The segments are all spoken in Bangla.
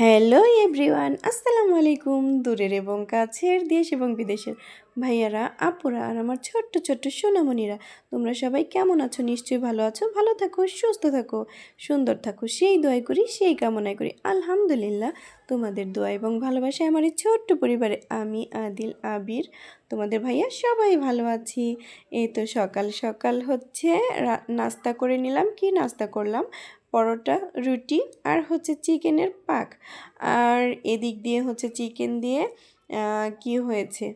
হ্যালো এভরিওয়ান, আসসালামু আলাইকুম। দূরের এবং কাছের দেশ এবং বিদেশের ভাইয়ারা, আপুরা আর আমার ছোট্ট ছোট্ট সোনামণিরা, তোমরা সবাই কেমন আছো? নিশ্চয়ই ভালো আছো। ভালো থাকো, সুস্থ থাকো, সুন্দর থাকো, সেই দোয়াই করি, সেই কামনাই করি। আলহামদুলিল্লাহ, তোমাদের দোয়া এবং ভালোবাসায় আমার এই ছোট্ট পরিবারে আমি আদিল, আবির তোমাদের ভাইয়া? সবাই ভালো আছি। এই তো সকাল সকাল হচ্ছে নাস্তা করে নিলাম। কি নাস্তা করলাম? পরোটা, রুটি আর হচ্ছে চিকেনের পাক। আর এদিক দিয়ে হচ্ছে চিকেন দিয়ে কি হয়েছে?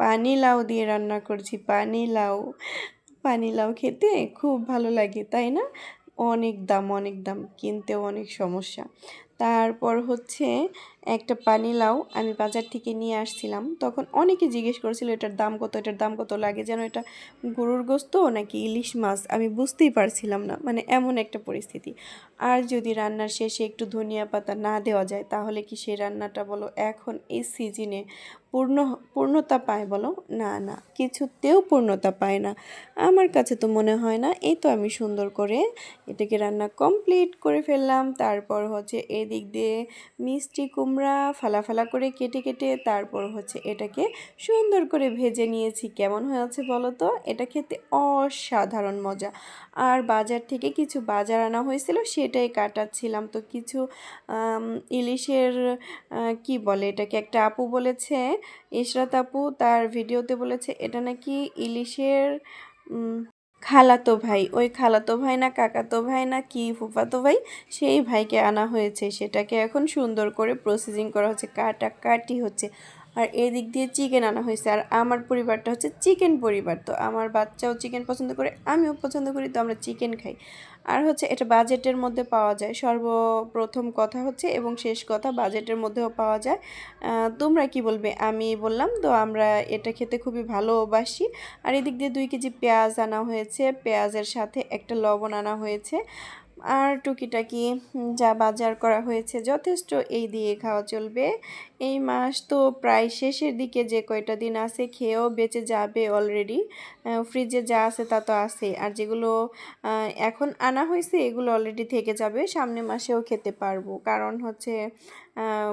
পানি লাউ দিয়ে রান্না করছি পানি লাউ পানি লাউ খেতে খুব ভালো লাগে, তাই না? অনেক দাম অনেক দাম, কিনতেও অনেক সমস্যা। তারপর হচ্ছে একটা পানি লাউ আমি বাজার থেকে নিয়ে আসছিলাম। তখন অনেকে জিজ্ঞেস করেছিল, এটার দাম কত? এটার দাম কত লাগে? যেন এটা গরুর গোস্ত নাকি ইলিশ মাছ? আমি বুঝতেই পারছিলাম না মানে এমন একটা পরিস্থিতি। আর যদি রান্নার শেষে একটু ধনিয়া পাতা না দেওয়া যায়, তাহলে কি সেই রান্নাটা বলো এখন এই সিজনে পূর্ণ, পূর্ণতা পায় বলো? না না, কিছুতেও পূর্ণতা পায় না। আমার কাছে তো মনে হয় না, এই তো আমি সুন্দর করে এটাকে রান্না কমপ্লিট করে ফেললাম। তারপর হচ্ছে এদিক দিয়ে মিষ্টি কুমড়া ফালা করে কেটে কেটে তারপর হচ্ছে এটাকে সুন্দর করে ভেজে নিয়েছি। কেমন হয়েছে বলো তো? এটা খেতে অসাধারণ মজা। আর বাজার থেকে কিছু বাজার আনা হয়েছিল, সেটাই কাটাচ্ছিলাম। তো কিছু ইলিশের কি বলে এটাকে একটা আপু বলেছে, ইশরাত আপু, তার ভিডিওতে বলেছে, এটা নাকি ইলিশের খালাতো ভাই, ওই খালাতো ভাই না কাকাতো ভাই না কি ফুফাতো ভাই, সেই ভাইকে আনা হয়েছে। সেটাকে এখন সুন্দর করে প্রসেসিং করা হচ্ছে, কাটা কাটি হচ্ছে। আর এদিক দিয়ে চিকেন আনা হয়েছে। আর আমার পরিবারটা হচ্ছে চিকেন পরিবার, তো আমার বাচ্চাও চিকেন পছন্দ করে, আমিও পছন্দ করি, তো আমরা চিকেন খাই। আর হচ্ছে এটা বাজেটের মধ্যে পাওয়া যায়। সর্বপ্রথম কথা হচ্ছে এবং শেষ কথা বাজেটের মধ্যেও পাওয়া যায়। তোমরা কি বলবে? আমি বললাম, তো আমরা এটা খেতে খুবই ভালোবাসি। আর এদিক দিয়ে দুই কেজি পেঁয়াজ আনা হয়েছে। পেঁয়াজের সাথে একটা লবণ আনা হয়েছে। আর টুকিটাকি যা বাজার করা হয়েছে যথেষ্ট এই দিয়ে খাওয়া চলবে। এই মাস তো প্রায় শেষের দিকে যে কয়টা দিন আছে খেয়েও বেঁচে যাবে অলরেডি ফ্রিজে যা আছে তা তো আছে। আর যেগুলো এখন আনা হয়েছে, এগুলো অলরেডি থেকে যাবে। সামনে মাসেও খেতে পারব। কারণ হচ্ছে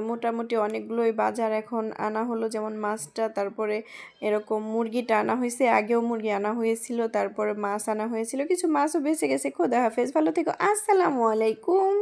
মোটামুটি অনেকগুলোই বাজার এখন আনা হলো। যেমন মাছটা, তারপরে এরকম মুরগিটা আনা হয়েছে। আগেও মুরগি আনা হয়েছিল, তারপরে মাছ আনা হয়েছিল। কিছু মাছও বেঁচে গেছে। খোদা হাফেজ। ভালো থেকো। আসসালামু আলাইকুম।